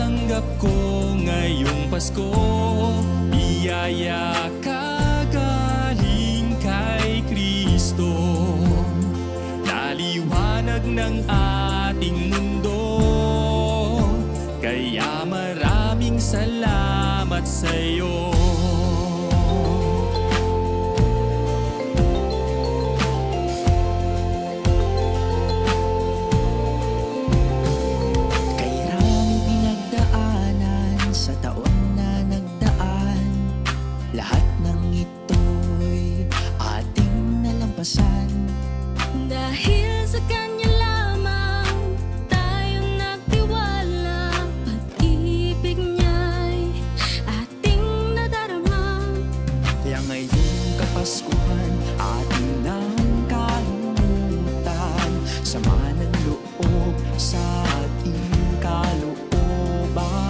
tanggap ko ngayong Pasko. Biyaya kagaling kay Kristo. Naliwanag ng ating mundo. Kaya maraming salamat sa'yo Sama ng loob sa ating kalooban